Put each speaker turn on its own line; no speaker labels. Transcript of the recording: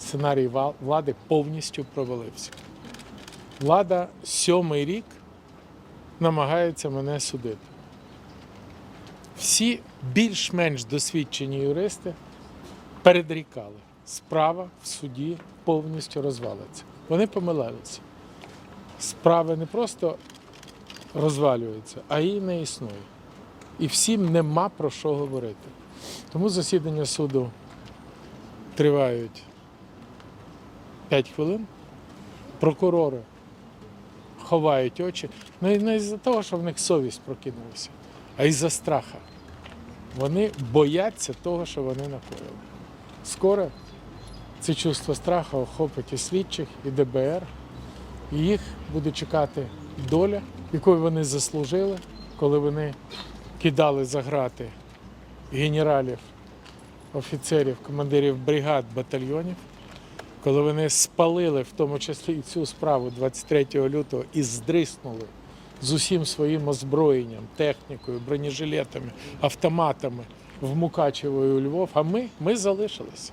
сценарій влади повністю провалився. Влада сьомий рік намагається мене судити. Всі більш-менш досвідчені юристи передрікали. Справа в суді повністю розвалиться. Вони помилялися. Справи не просто розвалюються, а і не існує. І всім нема про що говорити. Тому засідання суду тривають 5 хвилин. Прокурори ховають очі. Ну і не із-за того, що в них совість прокинулася, а із-за страха. Вони бояться того, що вони накоїли. Скоро це чувство страху охопить і слідчих, і ДБР. І їх буде чекати доля, якою вони заслужили, коли вони кидали за грати генералів, офіцерів, командирів бригад, батальйонів, коли вони спалили в тому числі і цю справу 23 лютого і здриснули з усім своїм озброєнням, технікою, бронежилетами, автоматами в Мукачево і у Львов. А ми, ми залишилися.